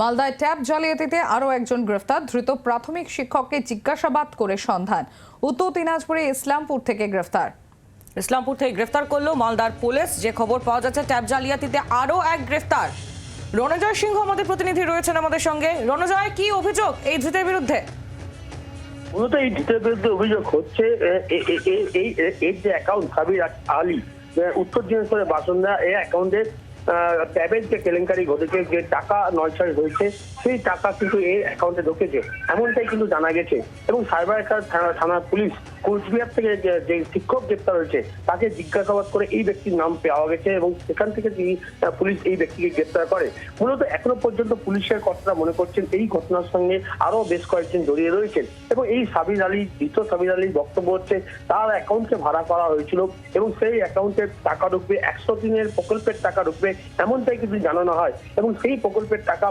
মালদায় ট্যাব জালিয়াতিতে আরও একজন গ্রেফতার ধৃত প্রাথমিক শিক্ষককে জিজ্ঞাসাবাদ করে সন্ধান। উত্তর দিনাজপুরে ইসলামপুর থেকে গ্রেফতার। ইসলামপুর থেকে গ্রেফতার করল মালদার পুলিশ। যে খবর পাওয়া যাচ্ছে ট্যাব জালিয়াতিতে আরও এক গ্রেফতার। রণজয় সিংহ আমাদের প্রতিনিধি রয়েছেন আমাদের সঙ্গে। রণজয় কি অভিযোগ এই ধৃতের বিরুদ্ধে? মূলত এই ধৃতের বিরুদ্ধে অভিযোগ হচ্ছে এই এর যে অ্যাকাউন্ট সাবির আলী উত্তর দিনাজপুরের বাসিন্দা এই অ্যাকাউন্টে ট্যাবের যে কেলেঙ্কারি ঘটেছে, যে টাকা নয়ছয় হয়েছে, সেই টাকা কিন্তু এই অ্যাকাউন্টে ঢুকেছে। এমনটাই কিন্তু জানা গেছে। এবং সাইবার থানা পুলিশ কোচবিহার থেকে যে শিক্ষক গ্রেপ্তার হয়েছে, তাকে জিজ্ঞাসাবাদ করে এই ব্যক্তির নাম পাওয়া গেছে এবং সেখান থেকে তিনি পুলিশ এই ব্যক্তিকে গ্রেপ্তার করে। মূলত এখনও পর্যন্ত পুলিশের কর্তারা মনে করছেন এই ঘটনার সঙ্গে আরও বেশ কয়েকজন জড়িয়ে রয়েছেন। এবং এই সাবির আলী দ্বিতীয় সাবির আলীর বক্তব্য হচ্ছে, তার অ্যাকাউন্টকে ভাড়া করা হয়েছিল এবং সেই অ্যাকাউন্টে টাকা ঢুকবে, একশো দিনের প্রকল্পের টাকা ঢুকবে, এমনটাই কিন্তু জানানো হয়। এবং সেই প্রকল্পের টাকা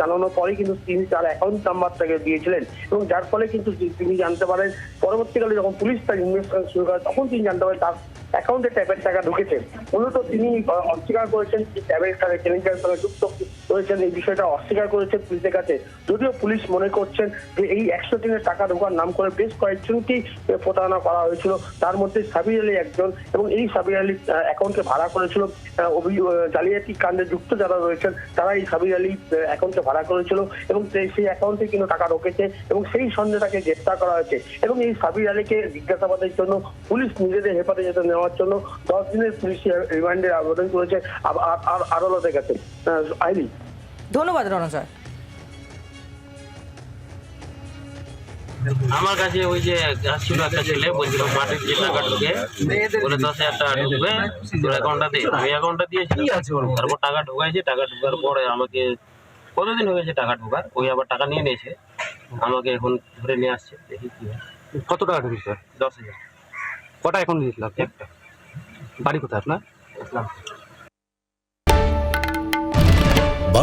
জানানোর পরে কিন্তু তিনি তার অ্যাকাউন্ট নাম্বারটাকে দিয়েছিলেন। এবং যার ফলে কিন্তু তিনি জানতে পারেন, পরবর্তীকালে যখন পুলিশ তার ইনভেস্টিগেশন শুরু করে, তখন তিনি জানতে পারেন তার অ্যাকাউন্টে ট্যাবের টাকা ঢুকেছে। মূলত তিনি অস্বীকার করেছেন যে ট্যাবের টাকা কেলেঙ্কারির সঙ্গে যুক্ত রয়েছেন এই বিষয়টা অস্বীকার করেছে পুলিশের কাছে। যদিও পুলিশ মনে করছেন যে এই একশো দিনের টাকা ঢোকার নাম করে বেশ কয়েকজনকেই প্রতারণা করা হয়েছিল। তার মধ্যে সাবির আলী একজন এবং এই সাবির আলী অ্যাকাউন্টকে ভাড়া করেছিল। জালিয়াতি কাণ্ডে যুক্ত যারা রয়েছেন, তারা এই সাবির আলী অ্যাকাউন্টকে ভাড়া করেছিল এবং সেই- অ্যাকাউন্টে কিন্তু টাকা ঢোকেছে এবং সেই সন্দেহে তাকে গ্রেপ্তার করা হয়েছে। এবং এই সাবির আলীকে জিজ্ঞাসাবাদের জন্য, পুলিশ নিজেদের হেফাজতে নেওয়ার জন্য দশ দিনের পুলিশ রিমান্ডের আবেদন করেছে আদালতের কাছে। আইলি ধন্যবাদ রণজয়। আমার কাছে ওই যে আসছিল একটা ছেলে বলছিল মাটির যে টাকা ঢুকে বলে দশ হাজার টাকা ঢুকবে তোর অ্যাকাউন্টটা দে। আমি অ্যাকাউন্টটা দিয়েছি তারপর টাকা ঢুকাইছে টাকা ঢুকার পরে আমাকে কতদিন হয়ে গেছে টাকা ঢোকার? ওই আবার টাকা নিয়ে নিয়েছে। আমাকে এখন ধরে নিয়ে আসছে দেখি কি কত টাকা ঢুকেছে? দশ হাজার। কটা এখন দিয়েছিল? একটা। বাড়ি কোথায় আপনার? ইসলাম